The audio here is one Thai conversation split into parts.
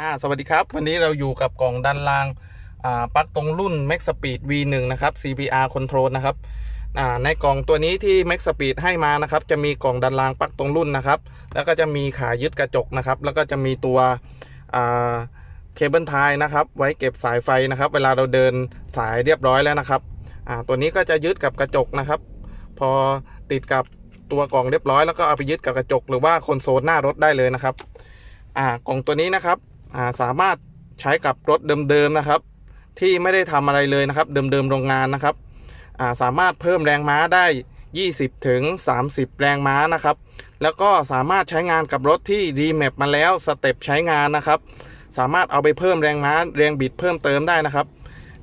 อ่าสวัสดีครับ วันนี้เราอยู่กับกล่องดันรางอ่าปลั๊กตรงรุ่น Max Speed V1 นะครับ CPR Control นะครับอ่าในกล่องตัวนี้ที่ Max Speed ให้มานะครับ จะมีกล่องดันรางปลั๊กตรงรุ่นนะครับ แล้วก็จะมีขายึดกระจกนะครับ แล้วก็จะมีตัวอ่าเคเบิลไทยนะครับ ไว้เก็บสายไฟนะครับ เวลาเราเดินสายเรียบร้อยแล้วนะครับอ่าตัวนี้ก็จะยึดกับกระจกนะครับ พอติดกับตัวกล่องเรียบร้อยแล้วก็เอาไปยึดกับกระจกหรือว่าคอนโซลหน้ารถได้เลยนะครับ อ่ากล่องตัวนี้นะครับ สามารถใช้กับรถเดิมๆนะครับ ที่ไม่ได้ทำอะไรเลยนะครับ เดิมๆโรงงานนะครับาสามารถเพิ่มแรงม้าได้ 20 ถึง 30 แรงม้านะครับ แล้วก็สามารถใช้งานกับรถที่ดีแมปมาแล้วสเต็ปใช้งานนะครับ สามารถเอาไปเพิ่มแรงม้าแรงบิดเพิ่มเติมได้นะครับ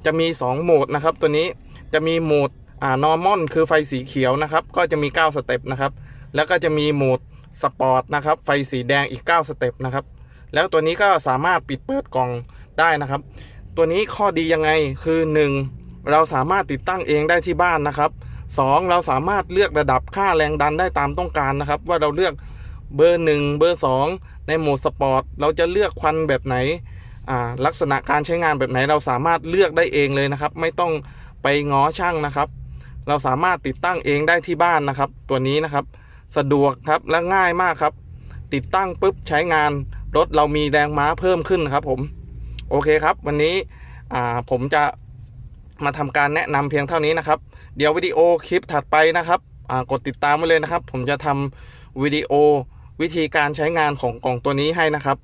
จะมี 2 โหมดนะครับ ตัวนี้จะมีโหมดอ่า normal คือไฟสีเขียวนะครับ ก็จะมี 9 สเต็ปนะครับ แล้วก็จะมีโหมดสปอร์ตนะครับ ไฟสีแดงอีก 9 สเต็ปนะครับ แล้วตัวนี้ก็สามารถปิดเปิดกล่องได้นะครับ ตัวนี้ข้อดียังไงคือ 1. เราสามารถติดตั้งเองได้ที่บ้านนะครับ 2. เราสามารถเลือกระดับค่าแรงดันได้ตามต้องการนะครับ ว่าเราเลือกเบอร์ 1 เบอร์ 2 ในโหมดสปอร์ตเราจะเลือกควันแบบไหนลักษณะการใช้งานแบบไหนเราสามารถเลือกได้เองเลยนะครับ ไม่ต้องไปง้อช่างนะครับ เราสามารถติดตั้งเองได้ที่บ้านนะครับ ตัวนี้นะครับ สะดวกครับและง่ายมากครับ ติดตั้งปุ๊บใช้งาน รถเรามีแรงม้าเพิ่มขึ้นครับผม โอเคครับ วันนี้ผมจะมาทำการแนะนำเพียงเท่านี้นะครับ เดี๋ยววิดีโอคลิปถัดไปนะครับกดติดตามไว้เลยนะครับ ผมจะทำวิดีโอวิธีการใช้งานของกล่องตัวนี้ให้นะครับ